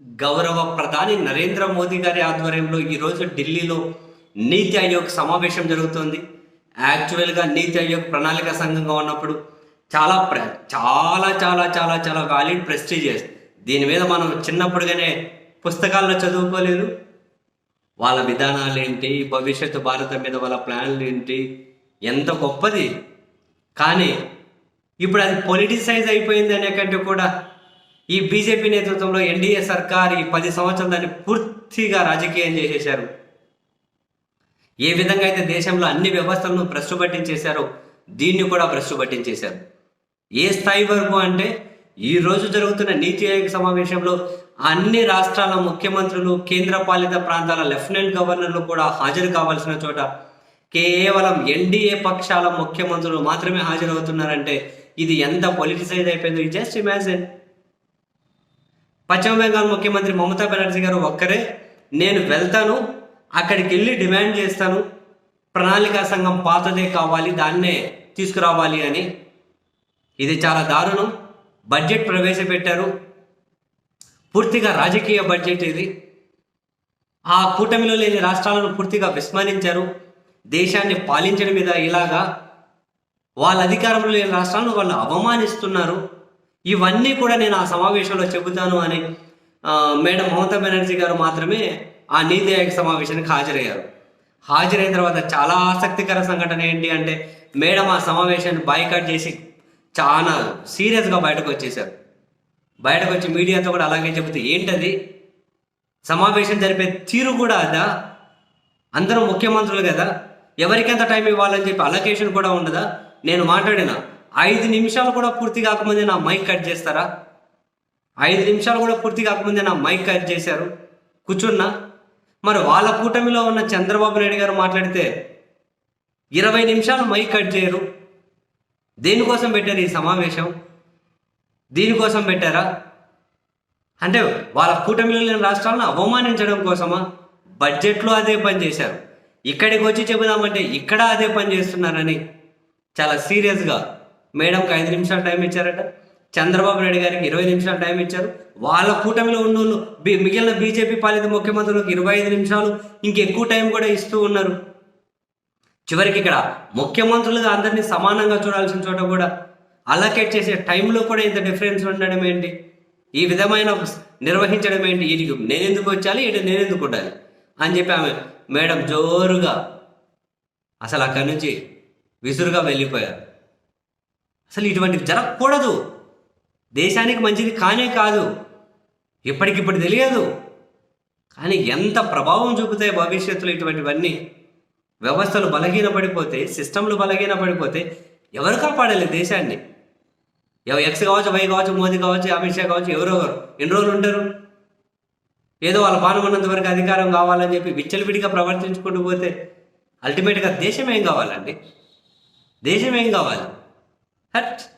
గౌరవ ప్రధాని నరేంద్ర మోదీ గారి ఆధ్వర్యంలో ఈరోజు ఢిల్లీలో నీతి ఆయోగ్ సమావేశం జరుగుతుంది. యాక్చువల్గా నీతి ఆయోగ్ ప్రణాళిక సంఘంగా ఉన్నప్పుడు చాలా ప్ర చాలా చాలా చాలా చాలా వ్యాలిడ్ ప్రెస్టీజియస్ దీని మీద మనం చిన్నప్పుడుగానే పుస్తకాల్లో చదువుకోలేదు. వాళ్ళ విధానాలు ఏంటి భవిష్యత్తు భారత మీద వాళ్ళ ప్లాన్లు ఏంటి ఎంత గొప్పది. కానీ ఇప్పుడు అది పొలిటిసైజ్ అయిపోయింది అనే కంటే కూడా ఈ బీజేపీ నేతృత్వంలో ఎన్డీఏ సర్కార్ ఈ పది సంవత్సరాలు దాన్ని పూర్తిగా రాజకీయం చేసేశారు. ఏ విధంగా అయితే దేశంలో అన్ని వ్యవస్థలను భ్రష్టు పట్టించేశారో దీన్ని కూడా భ్రష్టు పట్టించేశారు ఏ స్థాయి వరకు అంటే ఈ రోజు జరుగుతున్న నీతి ఆయోగ్ సమావేశంలో అన్ని రాష్ట్రాల ముఖ్యమంత్రులు కేంద్ర పాలిత ప్రాంతాల లెఫ్టినెంట్ గవర్నర్లు కూడా హాజరు కావాల్సిన చోట కేవలం ఎన్డీఏ పక్షాల ముఖ్యమంత్రులు మాత్రమే హాజరవుతున్నారంటే ఇది ఎంత పొలిటిసైజ్ అయిపోయిందో జస్ట్ ఇమాజిన్ పశ్చిమ బెంగాల్ ముఖ్యమంత్రి మమతా బెనర్జీ గారు ఒక్కరే. నేను వెళ్తాను. అక్కడికి వెళ్ళి డిమాండ్ చేస్తాను. ప్రణాళికా సంఘం పాతదే కావాలి దాన్నే తీసుకురావాలి అని. ఇది చాలా దారుణం. బడ్జెట్ ప్రవేశపెట్టారు. పూర్తిగా రాజకీయ బడ్జెట్ ఇది. ఆ కూటమిలో లేని రాష్ట్రాలను పూర్తిగా విస్మరించారు. దేశాన్ని పాలించడం మీద ఇలాగా. వాళ్ళ అధికారంలో లేని రాష్ట్రాలను వాళ్ళు అవమానిస్తున్నారు. ఇవన్నీ కూడా నేను ఆ సమావేశంలో చెబుతాను అని మేడం మమతా బెనర్జీ గారు మాత్రమే ఆ నీతి ఆయోగ సమావేశానికి హాజరయ్యారు. హాజరైన తర్వాత చాలా ఆసక్తికర సంఘటన ఏంటి అంటే మేడం ఆ సమావేశాన్ని బాయ్కాట్ చేసి చాలా సీరియస్గా బయటకు వచ్చేసారు బయటకు వచ్చి మీడియాతో కూడా అలాగే చెబుతూ ఏంటది? సమావేశం జరిపే తీరు కూడా అదా? అందరూ ముఖ్యమంత్రులు కదా? ఎవరికి ఎంత టైం ఇవ్వాలని చెప్పి అలొకేషన్ కూడా ఉండదా? నేను మాట్లాడిన. ఐదు నిమిషాలు కూడా పూర్తి కాకముందే నా మైక్ కట్ చేస్తారా? ఐదు నిమిషాలు కూడా పూర్తి కాకముందే నా మైక్ కట్ చేశారు. కూర్చున్నా. మరి వాళ్ళ కూటమిలో ఉన్న చంద్రబాబు నాయుడు గారు మాట్లాడితే ఇరవై నిమిషాలు మైక్ కట్ చేయరు. దేనికోసం పెట్టారు ఈ సమావేశం? దీనికోసం పెట్టారా? అంటే వాళ్ళ కూటమిలో లేని రాష్ట్రాలను అవమానించడం కోసమా? బడ్జెట్లో అదే పని చేశారు. ఇక్కడికి వచ్చి చెబుదామంటే ఇక్కడ అదే పని చేస్తున్నారని చాలా సీరియస్గా మేడంకి ఐదు నిమిషాలు టైం ఇచ్చారట. చంద్రబాబు నాయుడు గారికి ఇరవై నిమిషాలు టైం ఇచ్చారు. వాళ్ళ కూటమిలో ఉన్నోళ్ళు బి- మిగిలిన బీజేపీ పాలిత ముఖ్యమంత్రులకు ఇరవై ఐదు నిమిషాలు ఇంకెక్కువ టైం కూడా ఇస్తూ ఉన్నారు. చివరికి ఇక్కడ ముఖ్యమంత్రులుగా అందరినీ సమానంగా చూడాల్సిన చోట కూడా అలకేట్ చేసే టైంలో కూడా ఇంత డిఫరెన్స్ ఉండడం ఏంటి? ఈ విధమైన నిర్వహించడం ఏంటి? ఇది నేను ఎందుకు వచ్చాలి? ఇటు నేను ఎందుకు ఉండాలి? అని చెప్పి ఆమె మేడం జోరుగా అసలు అక్కడి నుంచి విసురుగా వెళ్ళిపోయారు. అసలు ఇటువంటివి జరగకూడదు. దేశానికి మంచిది కానే కాదు. ఇప్పటికిప్పుడు తెలియదు. కానీ ఎంత ప్రభావం చూపుతాయి భవిష్యత్తులో ఇటువంటివన్నీ? వ్యవస్థలు బలహీనపడిపోతే సిస్టంలు బలహీనపడిపోతే ఎవరు కాపాడాలి దేశాన్ని? ఎవ- ఎక్స్ కావచ్చు వై కావచ్చు మోదీ కావచ్చు అమిత్ షా కావచ్చు ఎవరో ఎన్ని రోజులు ఉంటారు? ఏదో వాళ్ళ పాల్గొన్నంత వరకు అధికారం కావాలని చెప్పి విచ్చలవిడిగా ప్రవర్తించుకుంటూ పోతే అల్టిమేట్గా దేశం ఏం కావాలండి? దేశం ఏం కావాలి? はっ